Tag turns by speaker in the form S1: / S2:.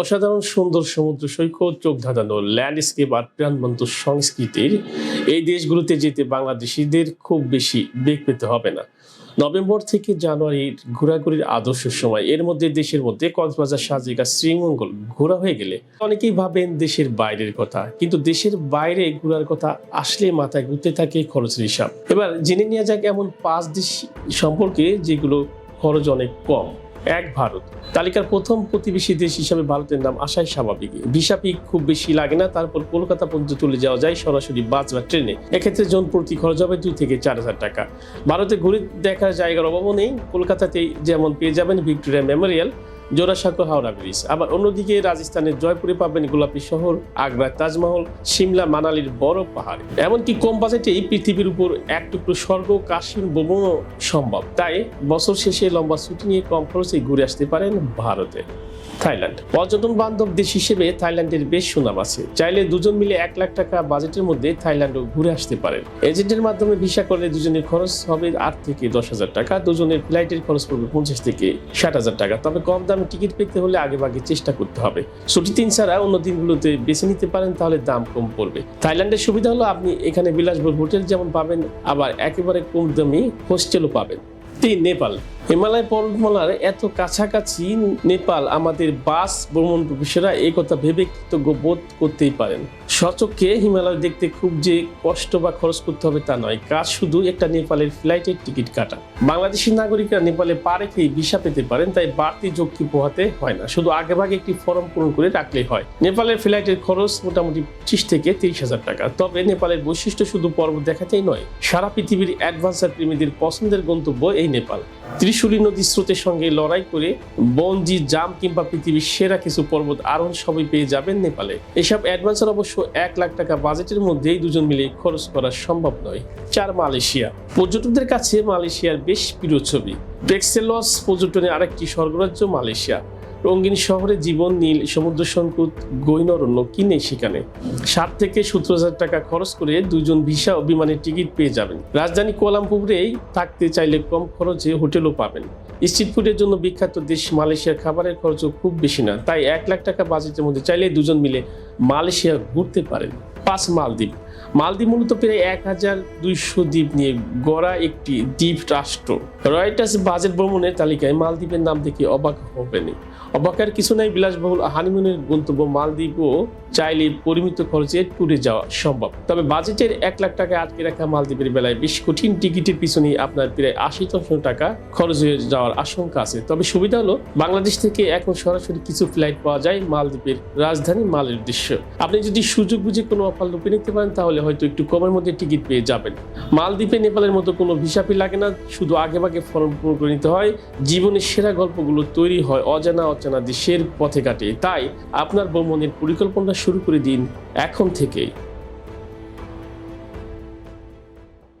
S1: অসাধারণ সুন্দর সমুদ্র সৈকত, চোখ ধাঁধানো ল্যান্ডস্কেপ আর প্রাণবন্ত সংস্কৃতির এই দেশগুলোতে যেতে বাংলাদেশিদের খুব বেশি বেগ পেতে হবে না। নভেম্বর থেকে জানুয়ারির ঘোরাঘুরির আদর্শ সময়, এর মধ্যে দেশের মধ্যে কক্সবাজার সাজিকা শ্রীমঙ্গল ঘোরা হয়ে গেলে অনেকেই ভাবেন দেশের বাইরের কথা, কিন্তু দেশের বাইরে ঘোরার কথা আসলে মাথায় ঘুরতে থাকে খরচের হিসাব। এবার জেনে নেওয়া যাক এমন পাঁচ দেশ সম্পর্কে যেগুলো খরচ অনেক কম। এক ভারত। তালিকার প্রথম প্রতিবেশী দেশ হিসাবে ভারতের নাম আসাই স্বাভাবিক। ভিসা খুব বেশি লাগে না, তারপর কলকাতা পর্যন্ত চলে যাওয়া যায় সরাসরি বাস বা ট্রেনে। এক্ষেত্রে জন প্রতি খরচ হবে দুই থেকে চার হাজার টাকা। ভারতে ঘুরে দেখার জায়গার অভাবও নেই। কলকাতাতেই যেমন পেয়ে যাবেন Victoria Memorial. Jorasanko Howrah bridge. আবার অন্যদিকে রাজস্থানের জয়পুরে পাবেন গোলাপি শহর আগ্রার তাজমহল, সিমলা মানালির বড় পাহাড়। এমনকি কম বাজেটেই পৃথিবীর উপর এক টুকরো স্বর্গ কাশ্মীর ভ্রমণও সম্ভব। তাই বছর শেষে লম্বা ছুটি নিয়ে কম খরচে ঘুরে আসতে পারেন ভারতে। থাইল্যান্ড। পর্যটন বান্ধব দেশ হিসেবে থাইল্যান্ডের বেশ সুনাম আছে। চাইলে দুজন মিলে এক লাখ টাকা বাজেটের মধ্যে থাইল্যান্ডও ঘুরে আসতে পারেন। এজেন্টের মাধ্যমে ভিসা করলে দুজনের খরচ হবে আট থেকে দশ হাজার টাকা, দুজনের ফ্লাইটের খরচ পড়বে পঞ্চাশ থেকে ষাট হাজার টাকা। তবে কম দামে টিকিট পেতে হলে আগে ভাগে চেষ্টা করতে হবে। ছুটি দিন ছাড়া অন্য দিনগুলোতে বেছে নিতে পারেন, তাহলে দাম কম পড়বে। থাইল্যান্ডের সুবিধা হলো আপনি এখানে বিলাসবহুল হোটেল যেমন পাবেন, আবার একেবারে কম দামি হোস্টেলও পাবেন। তিন, নেপাল। হিমালয় পর্বতমালার এত কাছাকাছি নেপাল আমাদের বাস ভ্রমণ প্রবেশরা এই কথা ভেবে কৃতজ্ঞ বোধ করতেই পারেন। সচক্ষে হিমালয় দেখতে খুব যে কষ্ট বা খরচ করতে হবে তা নয়। কাজ শুধু একটা নেপালের ফ্লাইটের টিকিট কাটা। বাংলাদেশি নাগরিকরা নেপালে পা রেখেই ভিসা পেতে পারেন, তাই বাড়তি ঝক্কি পোহাতে হয় না। শুধু আগেভাগে একটি ফর্ম পূরণ করে রাখলেই হয়। নেপালের ফ্লাইটের খরচ মোটামুটি পঁচিশ থেকে তিরিশ হাজার টাকা। তবে নেপালের বৈশিষ্ট্য শুধু পর্বত দেখাতেই নয়, সারা পৃথিবীর অ্যাডভান্সার প্রেমীদের পছন্দের গন্তব্য এই নেপাল। ত্রিশূলী নদীর স্রোতের সঙ্গে লড়াই করে বনজি জাম কিংবা পৃথিবীর সেরা কিছু পর্বত আরোহণ সবই পেয়ে যাবেন নেপালে। এসব অ্যাডভেঞ্চার অবশ্য এক লাখ টাকা বাজেটের মধ্যেই দুজন মিলে খরচ করা সম্ভব নয়। চার মালয়েশিয়া। পর্যটকদের কাছে মালয়েশিয়ার বেশ প্রিয় ছবি। ব্রেক্সেলস পর্যটনের আরেকটি স্বর্গরাজ্য মালয়েশিয়া। রঙিন শহরে জীবন নীল, সমুদ্র সংকুত, গৈনরণ্য কিনে সেখানে? সাত থেকে সত্তর হাজার টাকা খরচ করে দুজন ভিসা ও বিমানের টিকিট পেয়ে যাবেন। রাজধানী কোয়ালামপুরেই থাকতে চাইলে কম খরচে হোটেলও পাবেন। স্ট্রিট ফুডের জন্য বিখ্যাত দেশ মালয়েশিয়ার খাবারের খরচও খুব বেশি না, তাই এক লাখ টাকা বাজেটের মধ্যে চাইলে দুজন মিলে মালয়েশিয়া ঘুরতে পারেন। পাঁচ মালদ্বীপ। মালদ্বীপ মূলত প্রায় এক হাজার দুইশো দ্বীপ নিয়ে গড়া একটি দ্বীপ রাষ্ট্র। রয়টার্স বাজেট ভ্রমণের তালিকায় মালদ্বীপের নাম দেখে অবাক হবেনি অবাকের কিছু নাই, বিলাসবহুল হানিমুনের গন্তব্য মালদ্বীপও চাইলে পরিমিত খরচে ট্যুরে যাওয়া সম্ভব। তবে বাজেটের এক লাখ টাকা আটকে রাখা মালদ্বীপের বেলায় বেশ কঠিন টিকিটের পিছনে আপনার প্রায় আশি টাকা খরচ হয়ে যাওয়ার আশঙ্কা আছে। তবে সুবিধা হলো, বাংলাদেশ থেকে এখন সরাসরি কিছু ফ্লাইট পাওয়া যায় মালদ্বীপের রাজধানী মালের উদ্দেশ্য আপনি যদি সুযোগ বুঝে কোনো অফার রূপে নিতে পারেন, তাহলে হয়তো একটু কমের মধ্যে টিকিট পেয়ে যাবেন। মালদ্বীপে নেপালের মতো কোনো ভিসা ফি লাগে না, শুধু আগে বাগে ফর্ম পূরণ করে নিতে হয়। জীবনের সেরা গল্পগুলো তৈরি হয় অজানা অচেনা দেশের পথে কাটে। তাই আপনার ভ্রমণের পরিকল্পনা শুরু করে দিন এখন থেকেই।